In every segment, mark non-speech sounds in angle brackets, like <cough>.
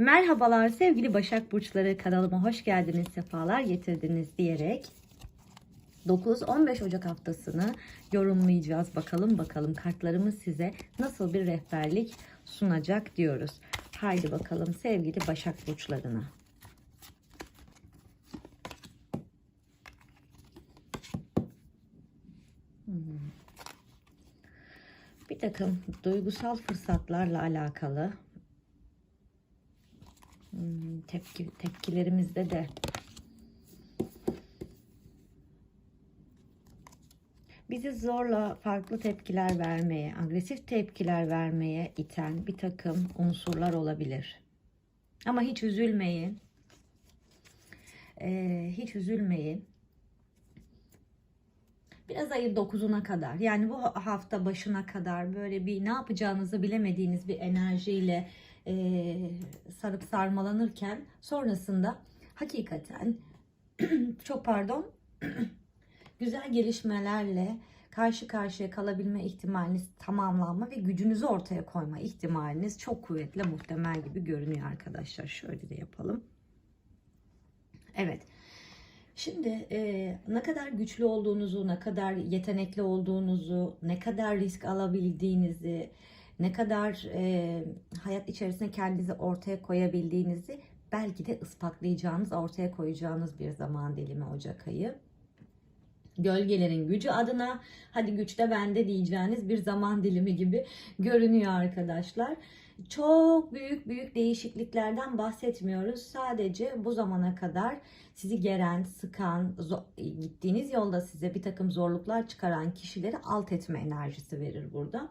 Merhabalar sevgili Başak Burçları kanalıma hoş geldiniz, sefalar getirdiniz diyerek 9-15 Ocak haftasını yorumlayacağız. Bakalım bakalım kartlarımız size nasıl bir rehberlik sunacak diyoruz. Haydi bakalım sevgili Başak Burçlarına. Hmm. Bir takım duygusal fırsatlarla alakalı tepki tepkilerimizde de bizi zorla farklı tepkiler vermeye, agresif tepkiler vermeye iten bir takım unsurlar olabilir. Ama hiç üzülmeyin. Ee, hiç üzülmeyin. Biraz ayın 9'una kadar yani bu hafta başına kadar böyle bir ne yapacağınızı bilemediğiniz bir enerjiyle e, sarıp sarmalanırken sonrasında hakikaten <clears throat> çok pardon <clears throat> güzel gelişmelerle karşı karşıya kalabilme ihtimaliniz tamamlanma ve gücünüzü ortaya koyma ihtimaliniz çok kuvvetli muhtemel gibi görünüyor arkadaşlar. Şöyle de yapalım. Evet. Şimdi e, ne kadar güçlü olduğunuzu, ne kadar yetenekli olduğunuzu, ne kadar risk alabildiğinizi, ne kadar e, hayat içerisinde kendinizi ortaya koyabildiğinizi belki de ispatlayacağınız, ortaya koyacağınız bir zaman dilimi Ocak ayı. Gölgelerin gücü adına hadi güçte bende diyeceğiniz bir zaman dilimi gibi görünüyor arkadaşlar. Çok büyük büyük değişikliklerden bahsetmiyoruz. Sadece bu zamana kadar sizi geren, sıkan, gittiğiniz yolda size bir takım zorluklar çıkaran kişileri alt etme enerjisi verir burada.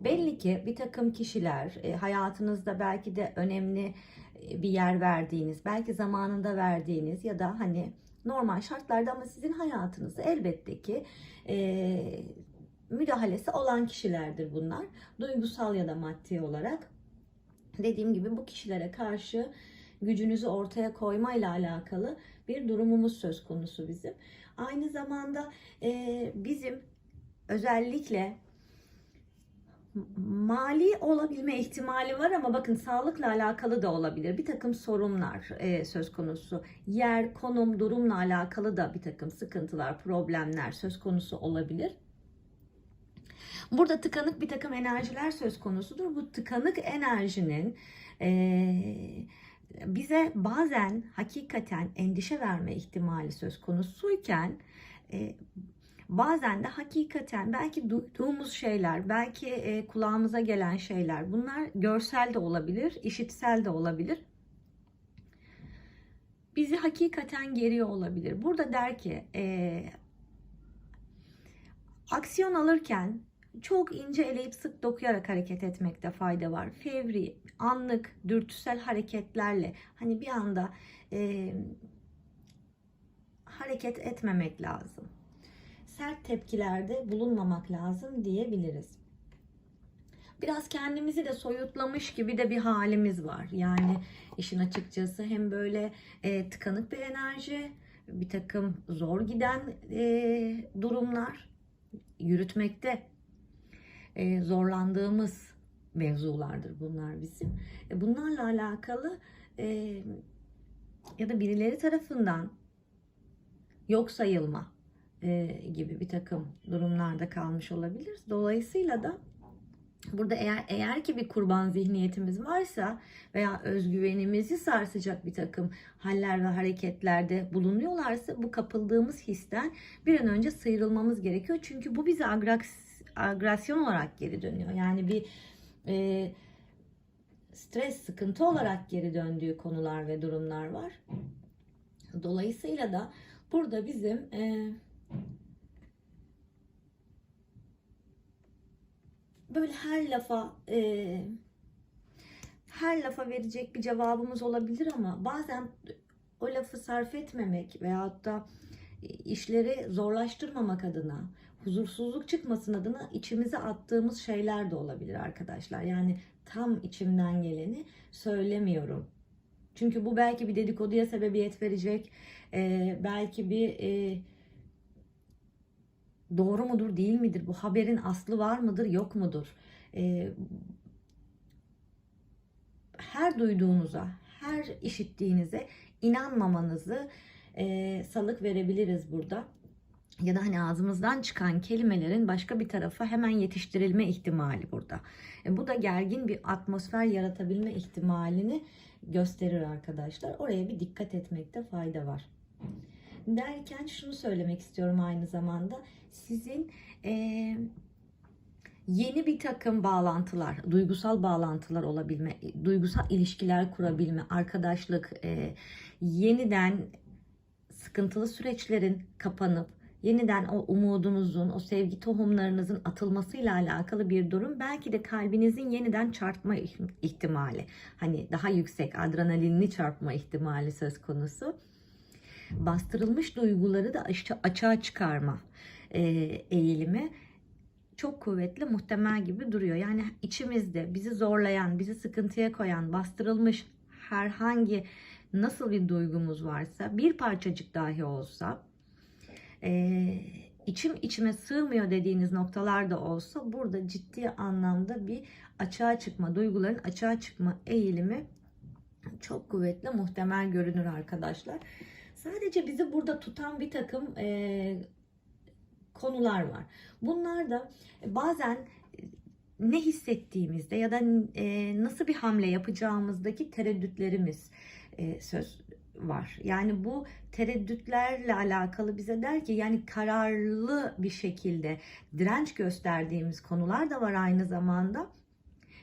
Belli ki bir takım kişiler e, hayatınızda belki de önemli e, bir yer verdiğiniz, belki zamanında verdiğiniz ya da hani normal şartlarda ama sizin hayatınızı elbette ki e, müdahalesi olan kişilerdir bunlar. Duygusal ya da maddi olarak. Dediğim gibi bu kişilere karşı gücünüzü ortaya koyma ile alakalı bir durumumuz söz konusu bizim. Aynı zamanda e, bizim özellikle mali olabilme ihtimali var ama bakın sağlıkla alakalı da olabilir. Bir takım sorunlar e, söz konusu. Yer, konum, durumla alakalı da bir takım sıkıntılar, problemler söz konusu olabilir. Burada tıkanık bir takım enerjiler söz konusudur. Bu tıkanık enerjinin e, bize bazen hakikaten endişe verme ihtimali söz konusuyken e, bazen de hakikaten belki duyduğumuz şeyler, belki e, kulağımıza gelen şeyler bunlar görsel de olabilir, işitsel de olabilir. Bizi hakikaten geriyor olabilir. Burada der ki e, aksiyon alırken çok ince eleyip sık dokuyarak hareket etmekte fayda var. Fevri, anlık, dürtüsel hareketlerle hani bir anda e, hareket etmemek lazım sert tepkilerde bulunmamak lazım diyebiliriz. Biraz kendimizi de soyutlamış gibi de bir halimiz var. Yani işin açıkçası hem böyle e, tıkanık bir enerji, bir takım zor giden e, durumlar yürütmekte e, zorlandığımız mevzulardır bunlar bizim. E, bunlarla alakalı e, ya da birileri tarafından yok sayılma e, gibi bir takım durumlarda kalmış olabiliriz. Dolayısıyla da burada eğer eğer ki bir kurban zihniyetimiz varsa veya özgüvenimizi sarsacak bir takım haller ve hareketlerde bulunuyorlarsa bu kapıldığımız histen bir an önce sıyrılmamız gerekiyor. Çünkü bu bize agresyon olarak geri dönüyor. Yani bir e, stres, sıkıntı olarak geri döndüğü konular ve durumlar var. Dolayısıyla da burada bizim e, böyle her lafa e, her lafa verecek bir cevabımız olabilir ama bazen o lafı sarf etmemek veyahut da işleri zorlaştırmamak adına, huzursuzluk çıkmasın adına içimize attığımız şeyler de olabilir arkadaşlar. Yani tam içimden geleni söylemiyorum. Çünkü bu belki bir dedikoduya sebebiyet verecek, e, belki bir e, doğru mudur değil midir? Bu haberin aslı var mıdır yok mudur? Ee, her duyduğunuza, her işittiğinize inanmamanızı e, salık verebiliriz burada. Ya da hani ağzımızdan çıkan kelimelerin başka bir tarafa hemen yetiştirilme ihtimali burada. E, bu da gergin bir atmosfer yaratabilme ihtimalini gösterir arkadaşlar. Oraya bir dikkat etmekte fayda var. Derken şunu söylemek istiyorum aynı zamanda. Sizin e, yeni bir takım bağlantılar, duygusal bağlantılar olabilme, duygusal ilişkiler kurabilme, arkadaşlık, e, yeniden sıkıntılı süreçlerin kapanıp yeniden o umudunuzun, o sevgi tohumlarınızın atılmasıyla alakalı bir durum. Belki de kalbinizin yeniden çarpma ihtimali. Hani daha yüksek adrenalinli çarpma ihtimali söz konusu. Bastırılmış duyguları da açığa çıkarma e, eğilimi çok kuvvetli muhtemel gibi duruyor. Yani içimizde bizi zorlayan, bizi sıkıntıya koyan, bastırılmış herhangi nasıl bir duygumuz varsa bir parçacık dahi olsa e, içim içime sığmıyor dediğiniz noktalar da olsa burada ciddi anlamda bir açığa çıkma, duyguların açığa çıkma eğilimi çok kuvvetli muhtemel görünür arkadaşlar. Sadece bizi burada tutan bir takım e, konular var. Bunlar da bazen ne hissettiğimizde ya da e, nasıl bir hamle yapacağımızdaki tereddütlerimiz e, söz var. Yani bu tereddütlerle alakalı bize der ki yani kararlı bir şekilde direnç gösterdiğimiz konular da var aynı zamanda.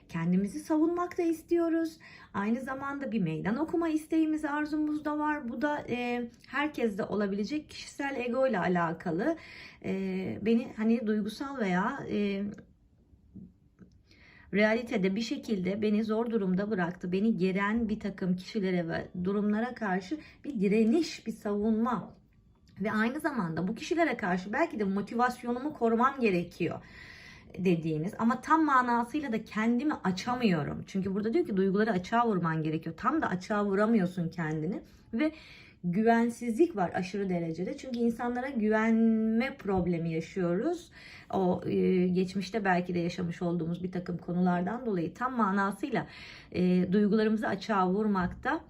Kendimizi savunmak da istiyoruz. Aynı zamanda bir meydan okuma isteğimiz, arzumuz da var. Bu da e, herkeste olabilecek kişisel ego ile alakalı. E, beni hani duygusal veya e, realitede bir şekilde beni zor durumda bıraktı. Beni geren bir takım kişilere ve durumlara karşı bir direniş, bir savunma ve aynı zamanda bu kişilere karşı belki de motivasyonumu korumam gerekiyor dediğiniz ama tam manasıyla da kendimi açamıyorum. Çünkü burada diyor ki duyguları açığa vurman gerekiyor. Tam da açığa vuramıyorsun kendini ve güvensizlik var aşırı derecede. Çünkü insanlara güvenme problemi yaşıyoruz. O e, geçmişte belki de yaşamış olduğumuz bir takım konulardan dolayı tam manasıyla e, duygularımızı açığa vurmakta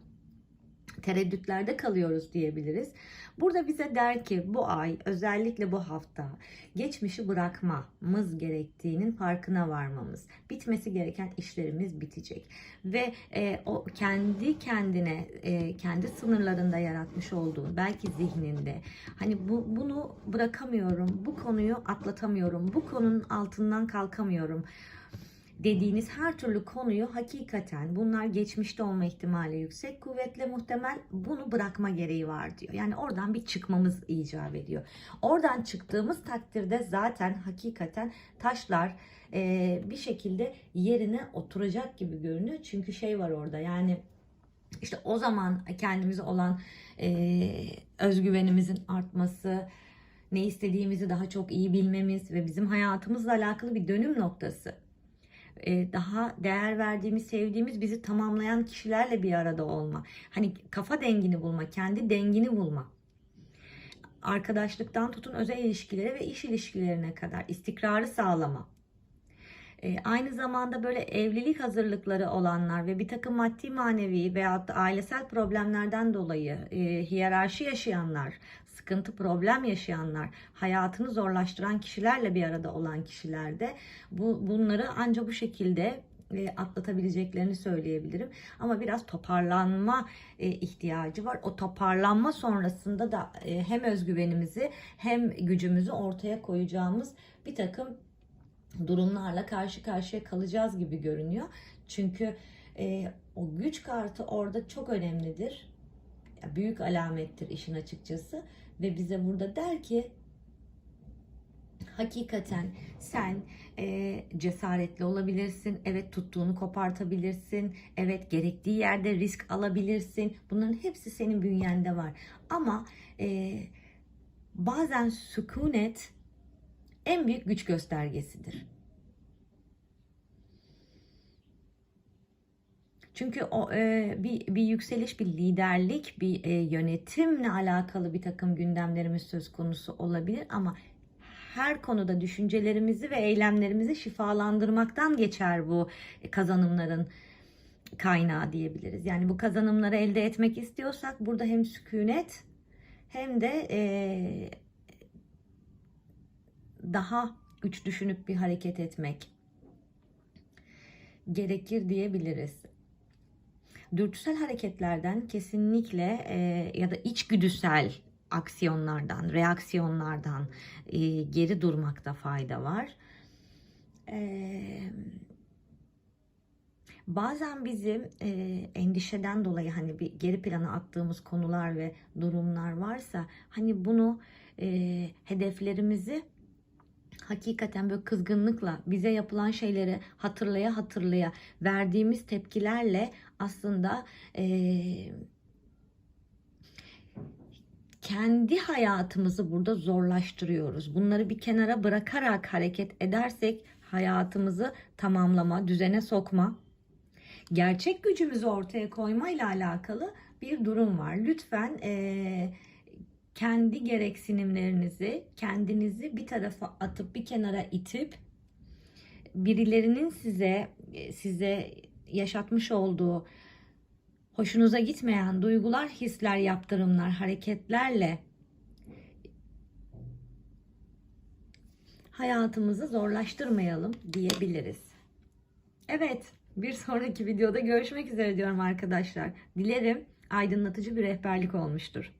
tereddütlerde kalıyoruz diyebiliriz. Burada bize der ki bu ay özellikle bu hafta geçmişi bırakmamız gerektiğinin farkına varmamız. Bitmesi gereken işlerimiz bitecek. Ve e, o kendi kendine e, kendi sınırlarında yaratmış olduğun belki zihninde hani bu bunu bırakamıyorum, bu konuyu atlatamıyorum, bu konunun altından kalkamıyorum dediğiniz her türlü konuyu hakikaten bunlar geçmişte olma ihtimali yüksek kuvvetle muhtemel bunu bırakma gereği var diyor. Yani oradan bir çıkmamız icap ediyor. Oradan çıktığımız takdirde zaten hakikaten taşlar e, bir şekilde yerine oturacak gibi görünüyor. Çünkü şey var orada yani işte o zaman kendimize olan e, özgüvenimizin artması, ne istediğimizi daha çok iyi bilmemiz ve bizim hayatımızla alakalı bir dönüm noktası. E, daha değer verdiğimiz, sevdiğimiz, bizi tamamlayan kişilerle bir arada olma. Hani kafa dengini bulma, kendi dengini bulma. Arkadaşlıktan tutun özel ilişkilere ve iş ilişkilerine kadar istikrarı sağlama. E, aynı zamanda böyle evlilik hazırlıkları olanlar ve bir takım maddi manevi veyahut da ailesel problemlerden dolayı e, hiyerarşi yaşayanlar, sıkıntı problem yaşayanlar, hayatını zorlaştıran kişilerle bir arada olan kişilerde bu bunları ancak bu şekilde e, atlatabileceklerini söyleyebilirim. Ama biraz toparlanma e, ihtiyacı var. O toparlanma sonrasında da e, hem özgüvenimizi hem gücümüzü ortaya koyacağımız bir takım durumlarla karşı karşıya kalacağız gibi görünüyor. Çünkü e, o güç kartı orada çok önemlidir. Büyük alamettir işin açıkçası. Ve bize burada der ki hakikaten sen e, cesaretli olabilirsin. Evet tuttuğunu kopartabilirsin. Evet gerektiği yerde risk alabilirsin. Bunların hepsi senin bünyende var. Ama e, bazen sükunet en büyük güç göstergesidir. Çünkü o e, bir bir yükseliş, bir liderlik, bir e, yönetimle alakalı bir takım gündemlerimiz söz konusu olabilir ama her konuda düşüncelerimizi ve eylemlerimizi şifalandırmaktan geçer bu kazanımların kaynağı diyebiliriz. Yani bu kazanımları elde etmek istiyorsak burada hem sükunet hem de eee, daha güç düşünüp bir hareket etmek gerekir diyebiliriz. Dürtüsel hareketlerden kesinlikle eee, ya da içgüdüsel aksiyonlardan, reaksiyonlardan eee, geri durmakta fayda var. Eee Bazen bizim e, endişeden dolayı hani bir geri plana attığımız konular ve durumlar varsa hani bunu e, hedeflerimizi hakikaten böyle kızgınlıkla bize yapılan şeyleri hatırlaya hatırlaya verdiğimiz tepkilerle aslında e, kendi hayatımızı burada zorlaştırıyoruz. Bunları bir kenara bırakarak hareket edersek hayatımızı tamamlama, düzene sokma, gerçek gücümüzü ortaya koyma ile alakalı bir durum var. Lütfen eee, kendi gereksinimlerinizi, kendinizi bir tarafa atıp bir kenara itip birilerinin size size yaşatmış olduğu hoşunuza gitmeyen duygular, hisler, yaptırımlar, hareketlerle hayatımızı zorlaştırmayalım diyebiliriz. Evet, bir sonraki videoda görüşmek üzere diyorum arkadaşlar. Dilerim aydınlatıcı bir rehberlik olmuştur.